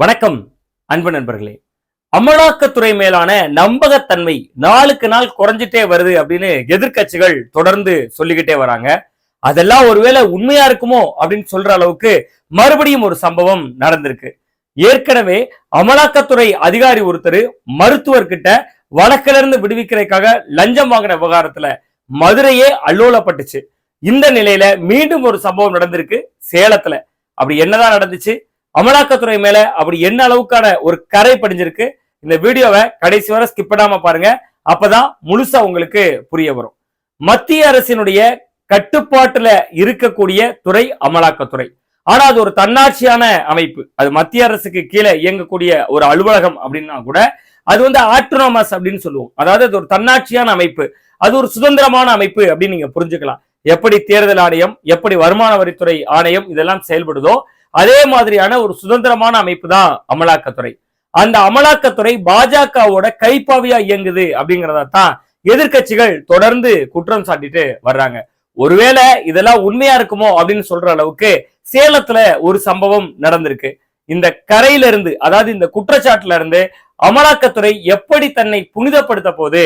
வணக்கம் அன்பு நண்பர்களே. அமலாக்கத்துறை மேலான நம்பகத்தன்மை நாளுக்கு நாள் குறைஞ்சிட்டே வருது அப்படின்னு எதிர்க்கட்சிகள் தொடர்ந்து சொல்லிக்கிட்டே வராங்க. அதெல்லாம் ஒருவேளை உண்மையா இருக்குமோ அப்படின்னு சொல்ற அளவுக்கு மறுபடியும் ஒரு சம்பவம் நடந்திருக்கு. ஏற்கனவே அமலாக்கத்துறை அதிகாரி ஒருத்தர் மருத்துவர்கிட்ட வழக்கிலிருந்து இருந்து விடுவிக்கிறதுக்காக லஞ்சம் வாங்கின விவகாரத்துல மதுரையே அல்லோலப்பட்டுச்சு. இந்த நிலையில மீண்டும் ஒரு சம்பவம் நடந்திருக்கு சேலத்துல. அப்படி என்னதான் நடந்துச்சு? அமலாக்கத்துறை மேல அப்படி என்ன அளவுக்கான ஒரு கரை படிஞ்சிருக்கு இந்த வீடியோவை கடைசி வரை ஸ்கிப் பண்ணாம பாருங்க. அப்பதான் முழுசா உங்களுக்கு புரிய வரும். மத்திய அரசினுடைய கட்டுப்பாட்டுல இருக்கக்கூடிய துறை அமலாக்கத்துறை. ஆனா அது ஒரு தன்னாட்சியான அமைப்பு. அது மத்திய அரசுக்கு கீழே இயங்கக்கூடிய ஒரு அலுவலகம் அப்படின்னா கூட அது வந்து ஆட்டோனமஸ் அப்படின்னு சொல்லுவோம். அதாவது அது ஒரு தன்னாட்சியான அமைப்பு. அது ஒரு சுதந்திரமான அமைப்பு அப்படின்னு நீங்க புரிஞ்சுக்கலாம். எப்படி தேர்தல் ஆணையம் எப்படி வருமான வரித்துறை ஆணையம் இதெல்லாம் செயல்படுதோ அதே மாதிரியான ஒரு சுதந்திரமான அமைப்பு தான் அமலாக்கத்துறை. அந்த அமலாக்கத்துறை பாஜகவோட கைப்பாவியா இயங்குது அப்படிங்கறத தான் எதிர்க்கட்சிகள் தொடர்ந்து குற்றம் சாட்டிட்டு வர்றாங்க. ஒருவேளை இதெல்லாம் உண்மையா இருக்குமோ அப்படின்னு சொல்ற அளவுக்கு சேலத்துல ஒரு சம்பவம் நடந்திருக்கு. இந்த கரையில இருந்து அதாவது இந்த குற்றச்சாட்டுல இருந்து அமலாக்கத்துறை எப்படி தன்னை புனிதப்படுத்த போது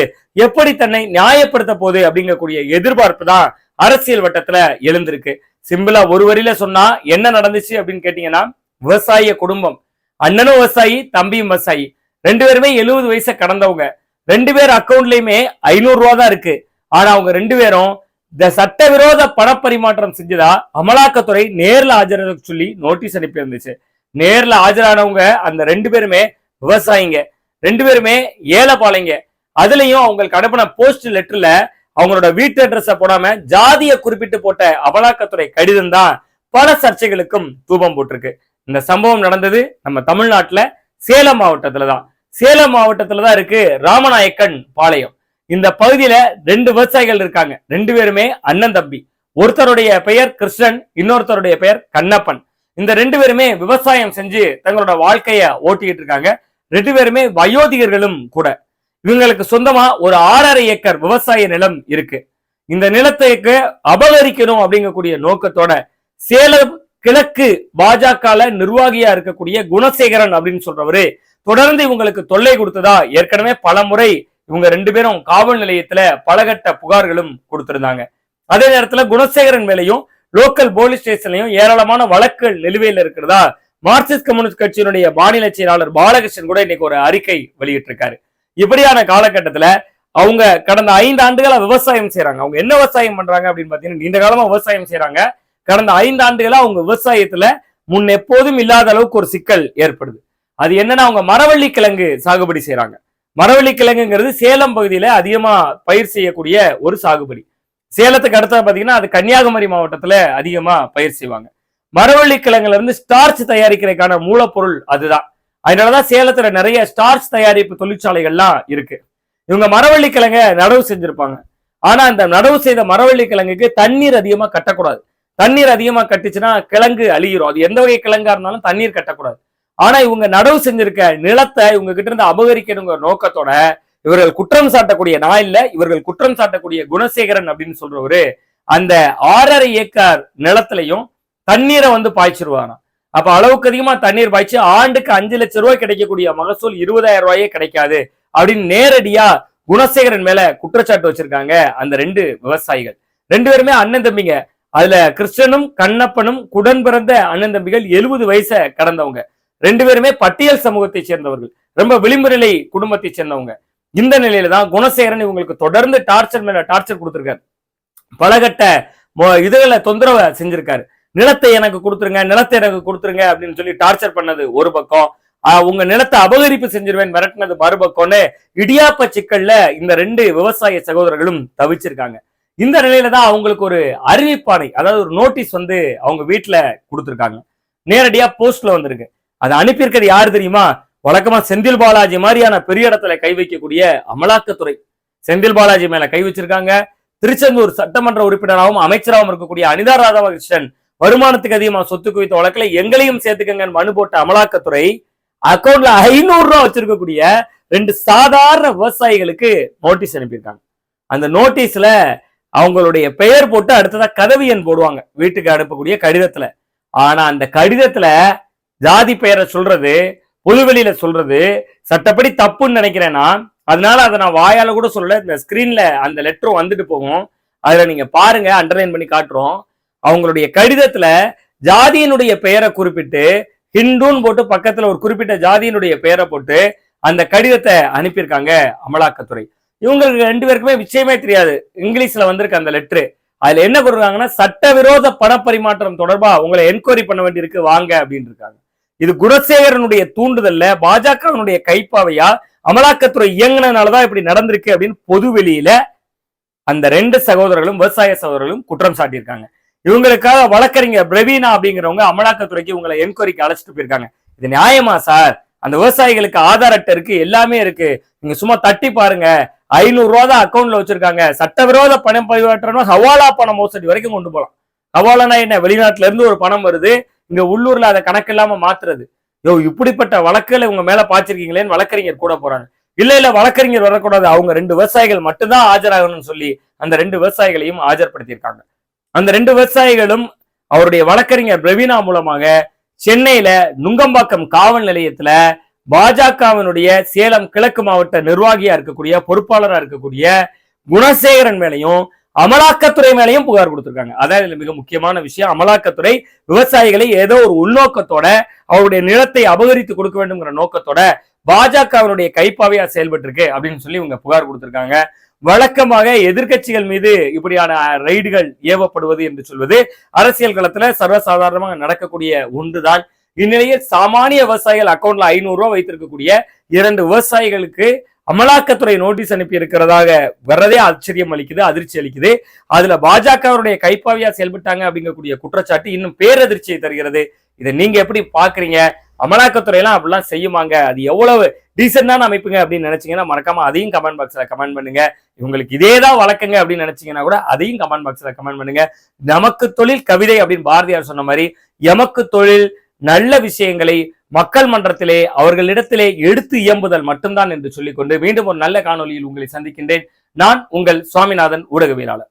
எப்படி தன்னை நியாயப்படுத்த போது அப்படிங்கக்கூடிய எதிர்பார்ப்பு தான் அரசியல் வட்டத்துல எழுந்திருக்கு. சிம்பிளா ஒரு வரியில சொன்னா என்ன நடந்துச்சு அப்படின்னு கேட்டீங்கன்னா விவசாய குடும்பம். அண்ணனும் விவசாயி தம்பியும் விவசாயி. ரெண்டு பேருமே எழுபது வயசை கடந்தவங்க. ரெண்டு பேர் அக்கௌண்ட்லயுமே ஐநூறு ரூபா தான் இருக்கு. ஆனா அவங்க ரெண்டு பேரும் இந்த சட்டவிரோத பணப்பரிமாற்றம் செஞ்சதா அமலாக்கத்துறை நேர்ல ஆஜராக சொல்லி நோட்டீஸ் அனுப்பி இருந்துச்சு. நேர்ல ஆஜரானவங்க அந்த ரெண்டு பேருமே விவசாயிங்க. ரெண்டு பேருமே ஏழைப்பாளைங்க அதுலயும் அவங்களுக்கு அனுப்பின போஸ்ட் லெட்டர்ல அவங்களோட வீட்டு அட்ரஸ போடாம ஜாதியை குறிப்பிட்டு போட்ட அமலாக்கத்துறை கடிதம் தான் பல சர்ச்சைகளுக்கும் தூபம் போட்டிருக்கு. இந்த சம்பவம் நடந்தது நம்ம தமிழ்நாட்டுல சேலம் மாவட்டத்துல தான். சேலம் மாவட்டத்துல தான் இருக்கு ராமநாயக்கன் பாளையம். இந்த பகுதியில ரெண்டு விவசாயிகள் இருக்காங்க. ரெண்டு பேருமே அண்ணன் தம்பி. ஒருத்தருடைய பெயர் கிருஷ்ணன் இன்னொருத்தருடைய பெயர் கண்ணப்பன். இந்த ரெண்டு பேருமே விவசாயம் செஞ்சு தங்களோட வாழ்க்கைய ஓட்டிக்கிட்டு இருக்காங்க. ரெண்டு பேருமே வயோதிகர்களும் கூட. இவங்களுக்கு சொந்தமா ஒரு ஆறரை ஏக்கர் விவசாய நிலம் இருக்கு. இந்த நிலத்தைக்கு அபகரிக்கணும் அப்படிங்கக்கூடிய நோக்கத்தோட சேலம் கிழக்கு பாஜக நிர்வாகியா இருக்கக்கூடிய குணசேகரன் அப்படின்னு சொல்றவரு தொடர்ந்து இவங்களுக்கு தொல்லை கொடுத்ததா ஏற்கனவே பல முறை இவங்க ரெண்டு பேரும் காவல் நிலையத்துல பலகட்ட புகார்களும் கொடுத்திருந்தாங்க. அதே நேரத்துல குணசேகரன் மேலையும் லோக்கல் போலீஸ் ஸ்டேஷன்லையும் ஏராளமான வழக்குகள் நிலுவையில் இருக்கிறதா மார்க்சிஸ்ட் கம்யூனிஸ்ட் கட்சியினுடைய மாநில செயலாளர் பாலகிருஷ்ணன் கூட இன்னைக்கு ஒரு அறிக்கை வெளியிட்டிருக்காரு. இப்படியான காலகட்டத்துல அவங்க கடந்த ஐந்து ஆண்டுகளா விவசாயம் செய்யறாங்க அவங்க என்ன விவசாயம் பண்றாங்க அப்படின்னு பாத்தீங்கன்னா நீண்ட காலமா விவசாயம் செய்யறாங்க கடந்த ஐந்து ஆண்டுகளா அவங்க விவசாயத்துல முன் எப்போதும் இல்லாத அளவுக்கு ஒரு சிக்கல் ஏற்படுது. அது என்னன்னா அவங்க மரவள்ளி கிழங்கு சாகுபடி செய்யறாங்க மரவள்ளி கிழங்குங்கிறது சேலம் பகுதியில அதிகமா பயிர் செய்யக்கூடிய ஒரு சாகுபடி. சேலத்துக்கு அடுத்தது பாத்தீங்கன்னா அது கன்னியாகுமரி மாவட்டத்துல அதிகமா பயிர் செய்வாங்க. மரவள்ளி கிழங்குல இருந்து ஸ்டார்ச் தயாரிக்கிறதுக்கான மூலப்பொருள் அதுதான். அதனாலதான் சேலத்துல நிறைய ஸ்டார்ச் தயாரிப்பு தொழிற்சாலைகள்லாம் இருக்கு. இவங்க மரவள்ளி கிழங்க நடவு செஞ்சிருப்பாங்க. ஆனா அந்த நடவு செய்த மரவள்ளி கிழங்குக்கு தண்ணீர் அதிகமா கட்டக்கூடாது. தண்ணீர் அதிகமா கட்டுச்சுன்னா கிழங்கு அழியிரும். அது எந்த வகை கிழங்கா இருந்தாலும் தண்ணீர் கட்டக்கூடாது. ஆனா இவங்க நடவு செஞ்சிருக்க நிலத்தை இவங்க கிட்ட இருந்து அபகரிக்கணுங்கிற நோக்கத்தோட இவர்கள் குற்றம் சாட்டக்கூடிய நான் இல்ல இவர்கள் குற்றம் சாட்டக்கூடிய குணசேகரன் அப்படின்னு சொல்றவரு அந்த ஆறரை ஏக்கர் நிலத்திலையும் தண்ணீரை வந்து பாய்ச்சிருவானா அப்ப அளவுக்கு அதிகமா தண்ணீர் பாய்ச்சி ஆண்டுக்கு அஞ்சு லட்சம் ரூபாய் கிடைக்கக்கூடிய மகசூல் இருபதாயிரம் ரூபாயே கிடைக்காது அப்படின்னு நேரடியா குணசேகரன் மேல குற்றச்சாட்டு வச்சிருக்காங்க அந்த ரெண்டு விவசாயிகள். ரெண்டு பேருமே அண்ணன் தம்பிங்க. அதுல கிருஷ்ணனும் கண்ணப்பனும் குடன் பிறந்த அண்ணன் தம்பிகள் எழுபது வயசை கடந்தவங்க. ரெண்டு பேருமே பட்டியல் சமூகத்தை சேர்ந்தவர்கள். ரொம்ப விளிம்பு நிலை குடும்பத்தை சேர்ந்தவங்க. இந்த நிலையில தான் குணசேகரன் இவங்களுக்கு தொடர்ந்து டார்ச்சர் மேல டார்ச்சர் கொடுத்திருக்காரு. பலகட்ட மொ- இதுகளை தொந்தரவை செஞ்சிருக்காரு. நிலத்தை எனக்கு கொடுத்துருங்க நிலத்தை எனக்கு கொடுத்துருங்க அப்படின்னு சொல்லி டார்ச்சர் பண்ணது ஒரு பக்கம். ஆஹ் உங்க நிலத்தை அபகரிப்பு செஞ்சிருவேன் மிரட்டினது மறுபக்கம்னு இடியாப்ப சிக்கல்ல இந்த ரெண்டு விவசாய சகோதரர்களும் தவிச்சிருக்காங்க. இந்த நிலையில தான் அவங்களுக்கு ஒரு அறிவிப்பாணை அதாவது ஒரு நோட்டீஸ் வந்து அவங்க வீட்டுல கொடுத்துருக்காங்க. நேரடியா போஸ்ட்ல வந்திருக்கு. அதை அனுப்பியிருக்கிறது யாரு தெரியுமா? வழக்கமா செந்தில் பாலாஜி மாதிரியான பெரிய இடத்துல கை வைக்கக்கூடிய அமலாக்கத்துறை. செந்தில் பாலாஜி மேல கை வச்சிருக்காங்க. திருச்செந்தூர் சட்டமன்ற உறுப்பினராகவும் அமைச்சராகவும் இருக்கக்கூடிய அனிதா ராதாகிருஷ்ணன் வருமானத்துக்கு அதிகமாக சொத்து குவித்த வழக்கில் எங்களையும் சேர்த்துக்கங்கன்னு மனு போட்ட அமலாக்கத்துறை அக்கௌண்ட்ல ஐநூறு ரூபா வச்சிருக்கக்கூடிய ரெண்டு சாதாரண விவசாயிகளுக்கு நோட்டீஸ் அனுப்பியிருக்காங்க. அந்த நோட்டீஸ்ல அவங்களுடைய பெயர் போட்டு அடுத்ததா கதவு எண் போடுவாங்க. வீட்டுக்கு அனுப்பக்கூடிய கடிதத்துல. ஆனா அந்த கடிதத்துல ஜாதி பெயரை சொல்றது புதுவெளியில சொல்றது சட்டப்படி தப்புன்னு நினைக்கிறேன்னா அதனால அதை நான் வாயால கூட சொல்ல இந்த ஸ்கிரீன்ல அந்த லெட்டரும் வந்துட்டு போகும். அதுல நீங்க பாருங்க அண்டர்லைன் பண்ணி காட்டுறோம். அவங்களுடைய கடிதத்துல ஜாதியினுடைய பெயரை குறிப்பிட்டு ஹிந்துன்னு போட்டு பக்கத்துல ஒரு குறிப்பிட்ட ஜாதியினுடைய பெயரை போட்டு அந்த கடிதத்தை அனுப்பியிருக்காங்க அமலாக்கத்துறை. இவங்களுக்கு ரெண்டு பேருக்குமே விஷயமே தெரியாது. இங்கிலீஷ்ல வந்திருக்கு அந்த லெட்ரு அதுல என்ன கொடுக்குறாங்கன்னா சட்டவிரோத பணப்பரிமாற்றம் தொடர்பா உங்களை என்கொயரி பண்ண வேண்டியிருக்கு வாங்க அப்படின்னு இருக்காங்க. இது குணசேகரனுடைய தூண்டுதல்ல பாஜகவினுடைய கைப்பாவையா அமலாக்கத்துறை இயங்குனதுனாலதான் இப்படி நடந்திருக்கு அப்படின்னு பொது வெளியில அந்த ரெண்டு சகோதரர்களும் விவசாய சகோதரர்களும் குற்றம் சாட்டியிருக்காங்க. இவங்களுக்காக வழக்கறிஞர் பிரவீனா அப்படிங்கிறவங்க அமலாக்கத்துறைக்கு உங்களை என்கொயரிக்கு அழைச்சிட்டு போயிருக்காங்க. இது நியாயமா சார்? அந்த விவசாயிகளுக்கு ஆதார் அட்டை இருக்கு எல்லாமே இருக்கு. நீங்க சும்மா தட்டி பாருங்க. ஐநூறு ரூபா தான் அக்கௌண்ட்ல வச்சிருக்காங்க. சட்டவிரோத பணம் பரிமாற்றம் ஹவாலா பணம் மோசடி வரைக்கும் கொண்டு போகலாம் ஹவாலானா என்ன? வெளிநாட்டுல இருந்து ஒரு பணம் வருது. இங்க உள்ளூர்ல அதை கணக்கு இல்லாம மாத்துறது. யோ இப்படிப்பட்ட வழக்குகளை உங்க மேல பாய்ச்சிருக்கீங்களேன்னு வழக்கறிஞர் கூட போறாங்க. இல்ல இல்ல வழக்கறிஞர் வரக்கூடாது. அவங்க ரெண்டு விவசாயிகள் மட்டும்தான் ஆஜராகணும்னு சொல்லி அந்த ரெண்டு விவசாயிகளையும் ஆஜர்படுத்தியிருக்காங்க. அந்த ரெண்டு விவசாயிகளும் அவருடைய வழக்கறிஞர் பிரவீனா மூலமாக சென்னையில நுங்கம்பாக்கம் காவல் நிலையத்துல பாஜகவினுடைய சேலம் கிழக்கு மாவட்ட நிர்வாகியா இருக்கக்கூடிய பொறுப்பாளரா இருக்கக்கூடிய குணசேகரன் மேலையும் அமலாக்கத்துறை மேலையும் புகார் கொடுத்திருக்காங்க. அதான் இதுல மிக முக்கியமான விஷயம். அமலாக்கத்துறை விவசாயிகளை ஏதோ ஒரு உள்நோக்கத்தோட அவருடைய நிலத்தை அபகரித்து கொடுக்க வேண்டும்ங்கிற நோக்கத்தோட பாஜகவினுடைய கைப்பாவையா செயல்பட்டு இருக்கு அப்படின்னு சொல்லி இவங்க புகார் கொடுத்திருக்காங்க. வழக்கமாக எதிர்க்கட்சிகள் மீது இப்படியான ரைடுகள் ஏவப்படுவது என்று சொல்வது அரசியல் களத்துல சர்வசாதாரணமாக நடக்கக்கூடிய ஒன்றுதான். இந்நிலையில் சாமானிய விவசாயிகள் அக்கௌண்ட்ல ஐநூறு ரூபாய் வைத்திருக்கக்கூடிய இரண்டு விவசாயிகளுக்கு அமலாக்கத்துறை நோட்டீஸ் அனுப்பி இருக்கிறதாக வர்றதே ஆச்சரியம் அளிக்குது அதிர்ச்சி அளிக்குது. அதுல பாஜகவுடைய கைப்பாவியா செயல்பட்டாங்க அப்படிங்கக்கூடிய குற்றச்சாட்டு இன்னும் பேரதிர்ச்சியை தருகிறது. இதை நீங்க எப்படி பாக்குறீங்க? அமலாக்கத்துறை எல்லாம் அப்படிலாம் செய்யுமாங்க? அது எவ்வளவு டீசெண்டான அமைப்புங்க அப்படின்னு நினைச்சீங்கன்னா மறக்காம அதையும் கமெண்ட் பாக்ஸ்ல கமெண்ட் பண்ணுங்க. இவங்களுக்கு இதே தான் வழக்கங்க அப்படின்னு நினைச்சீங்கன்னா கூட அதையும் கமெண்ட் பாக்ஸ்ல கமெண்ட் பண்ணுங்க. நமக்கு தொழில் கவிதை அப்படின்னு பாரதியார் சொன்ன மாதிரி எமக்கு தொழில் நல்ல விஷயங்களை மக்கள் மன்றத்திலே அவர்களிடத்திலே எடுத்து இயம்புதல் மட்டும்தான் என்று சொல்லிக்கொண்டு மீண்டும் ஒரு நல்ல காணொலியில் உங்களை சந்திக்கின்றேன். நான் உங்கள் சுவாமிநாதன் ஊடகவியலாளர்.